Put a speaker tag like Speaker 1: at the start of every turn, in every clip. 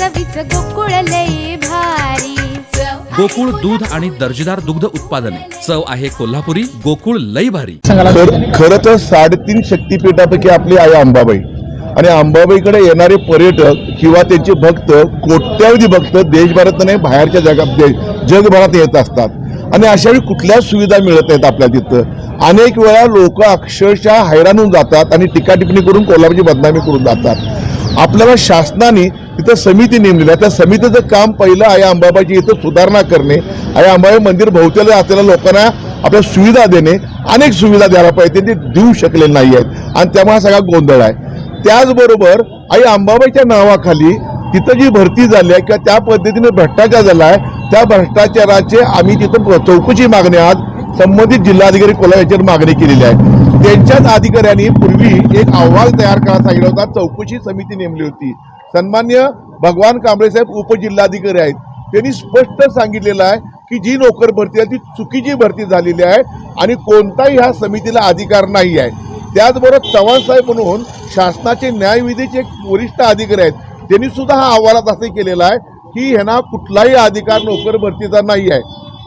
Speaker 1: चवीच गोकुळ लई भारी.
Speaker 2: गोकुळ दूध आणि दर्जेदार दुग्ध उत्पादने. चव आहे कोल्हापुरी गोकुळ लई भारी.
Speaker 3: खरं तर साडेतीन शक्तीपीठापैकी आपली आई अंबाबाई. आणि अंबाबाईकडे येणारे पर्यटक किंवा त्यांचे भक्त कोट्यावधी भक्त देशभरात नाही बाहेरच्या जगात जगभरात येत असतात. आणि अशा वेळी कुठल्याच सुविधा मिळत नाहीत आपल्या तिथं. अनेक वेळा लोक अक्षरशः हैराण होऊन जातात आणि टीका टिप्पणी करून कोल्हापूरची बदनामी करून जातात. आपल्याला शासनाने तिथं समिती नेमलेली आहे. त्या समितीचं काम पहिलं आहे अंबाबाची इथं सुधारणा करणे आहे अंबाबाई मंदिर भोवत्याला असलेल्या लोकांना आपल्या सुविधा देणे अनेक सुविधा द्यायला पाहिजे ते देऊ शकले नाही आहेत. आणि त्यामुळे हा सगळा गोंधळ आहे. त्याचबरोबर आई अंबाबाईच्या नावाखाली तिथं जी भरती झाली आहे किंवा त्या पद्धतीने भ्रष्टाचार झाला आहे त्या भ्रष्टाचाराचे आम्ही तिथं चौकशी मागणी आज संबंधित जिल्हाधिकारी कोल्हा यांच्यावर मागणी केलेली आहे. त्यांच्याच अधिकाऱ्यांनी पूर्वी एक अहवाल तयार करायला सांगितला होता चौकशी समिती नेमली होती. सन्मान्य भगवान कांबळेसाहेब उपजिल्हाधिकारी आहेत. त्यांनी स्पष्ट सांगितलेलं आहे की जी नोकर भरती आहे ती चुकीची भरती झालेली आहे आणि कोणताही ह्या समितीला अधिकार नाही आहे. त्याचबरोबर चव्हाणसाहेब म्हणून शासनाचे न्यायविधीचे एक वरिष्ठ अधिकारी आहेत. त्यांनी सुद्धा हा अहवालात असे केलेला आहे की ह्यांना कुठलाही अधिकार नोकर भरतीचा नाही आहे.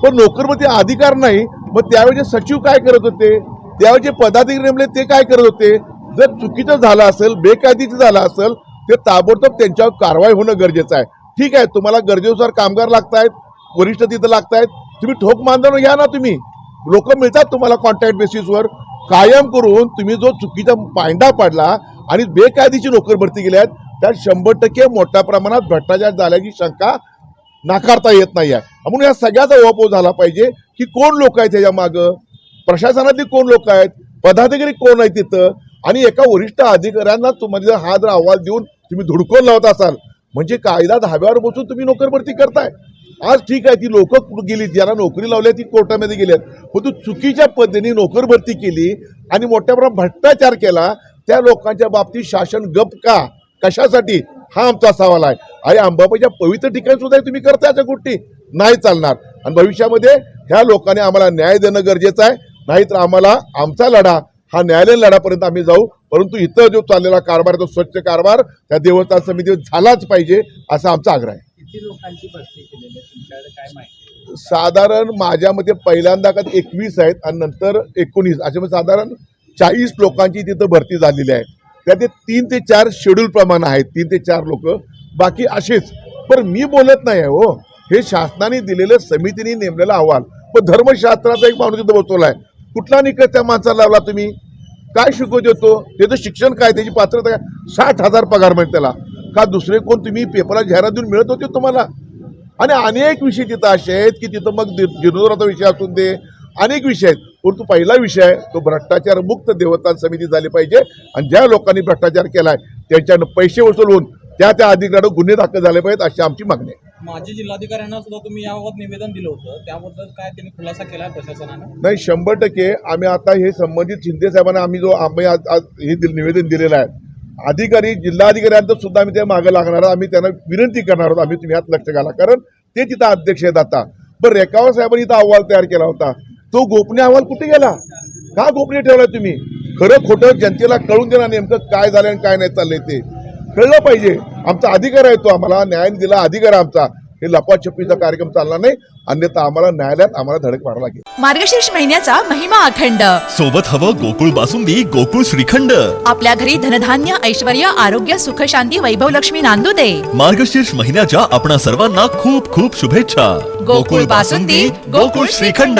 Speaker 3: पण नोकर भरती अधिकार नाही मग त्यावेळी सचिव काय करत होते? त्यावेळी जे पदाधिकारी नेमले ते काय करत होते? जर चुकीचं झालं असेल बेकायदेशीर झालं असेल ते ताबडतोब त्यांच्यावर कारवाई होणं गरजेचं आहे. ठीक आहे तुम्हाला गरजेनुसार कामगार लागतायत वरिष्ठ तिथं लागतायत तुम्ही ठोक मानधन घ्या ना तुम्ही. लोक मिळतात तुम्हाला कॉन्ट्रॅक्ट बेसिसवर कायम करून तुम्ही जो चुकीचा पायंडा पाडला आणि बेकायदेशीर नोकर भरती केल्या आहेत त्यात शंभर टक्के मोठ्या प्रमाणात भ्रष्टाचार झाल्याची शंका नाकारता येत नाही आहे. म्हणून या सगळ्याचा ओपो झाला पाहिजे की कोण लोक आहेत त्याच्या मागं? प्रशासनातली कोण लोक आहेत? पदाधिकारी कोण आहेत तिथं? आणि एका वरिष्ठ अधिकाऱ्यांना तुम्हाला हा जर अहवाल देऊन तुम्ही धुडकून लावत असाल म्हणजे कायदा धाब्यावर बसून तुम्ही नोकर भरती करताय. आज ठीक आहे ती लोक गेली ज्यांना नोकरी लावल्या ती कोर्टामध्ये गेल्यात परंतु तू चुकीच्या पद्धतीने नोकर भरती केली आणि मोठ्या प्रमाणात भ्रष्टाचार केला त्या लोकांच्या बाबतीत शासन गप का? कशासाठी? हा आमचा सवाल आहे. आणि अंबाबाईच्या पवित्र ठिकाणी सुद्धा तुम्ही करताय अशा गोष्टी? नाही चालणार. आणि भविष्यामध्ये ह्या लोकांनी आम्हाला न्याय देणं गरजेचं आहे. नाहीतर आम्हाला आमचा लढा हा न्यायालयीन लढापर्यंत आम्ही जाऊ. परंतु इथं जो चाललेला कारभार आहे तो स्वच्छ कारभार त्या देवस्थान समितीवर झालाच पाहिजे असा आमचा आग्रह आहे? साधारण माझ्या मते पहिल्यांदा का एकवीस आहेत आणि नंतर एकोणीस. असे म्हणजे साधारण चाळीस लोकांची तिथं भरती झालेली आहे. त्यात तीन ते चार शेड्यूल प्रमाण आहेत. तीन ते चार लोक. बाकी असेच. पण मी बोलत नाही आहे हो. हे शासनाने दिलेलं समितीने नेमलेला अहवाल. पण धर्मशास्त्राचा एक माणूस तिथं बसवला आहे कुठला निकष त्या माणसाला लावला तुम्ही? काय शिकवत येतो त्याचं शिक्षण काय? त्याची पात्रता काय? साठ हजार पगार मिळते त्याला. का दुसरे कोण तुम्ही पेपरला जाहिरात देऊन मिळत होते तुम्हाला? आणि अनेक विषय तिथं असे आहेत की तिथं मग दि- विषय असून दे अनेक विषय आहेत. परंतु पहिला विषय आहे तो भ्रष्टाचार मुक्त देवस्थान समिती झाली पाहिजे. आणि ज्या लोकांनी भ्रष्टाचार केला आहे त्यांच्यानं पैसे वसूल होऊन त्या त्या अधिकाऱ्यांना गुन्हे दाखल झाले पाहिजेत अशी आमची मागणी आहे.
Speaker 4: माजी जिल्हाधिकाऱ्यांना सुद्धा तुम्ही याबाबत निवेदन दिलं होतं. त्याबद्दल काय त्यांनी खुलासा केला प्रशासनानं?
Speaker 3: नाही शंभर टक्के आम्ही आता हे संबंधित शिंदे साहेबांना आम्ही जो आम्ही आज आज हे दिल- निवेदन दिलेलं आहे. अधिकारी जिल्हाधिकाऱ्यांचं सुद्धा आम्ही त्या मागे लागणार आहोत. आम्ही त्यांना विनंती करणार आहोत. आम्ही तुम्ही यात लक्ष घाला. कारण ते तिथं अध्यक्ष आहेत आता. बरं रेखावर साहेबांनी इथं अहवाल तयार केला होता. तो गोपनीय अहवाल कुठे गेला? का गोपनीय ठेवला तुम्ही? खरं खोटं जनतेला कळून देणार नेमकं काय झालं आणि काय नाही चाललंय ते. कळलं पाहिजे. आमचा अधिकार आहे तो. आम्हाला न्याय दिला अधिकार आमचा. हे लपाछपीचा कार्यक्रम चालणार नाही. अन्यथा आम्हाला न्यायालयात आम्हाला धडक मारावं लागेल.
Speaker 5: मार्गशीर्ष महिन्याचा महिमा अखंड.
Speaker 6: सोबत हवं गोकुळ बासुंदी गोकुळ श्रीखंड.
Speaker 5: आपल्या घरी धनधान्य ऐश्वर आरोग्य सुख शांती वैभव लक्ष्मी नांदू दे
Speaker 6: मार्गशीर्ष महिन्याच्या आपणा सर्वांना खूप खूप शुभेच्छा.
Speaker 5: गोकुळ बासुंदी, गोकुळ श्रीखंड.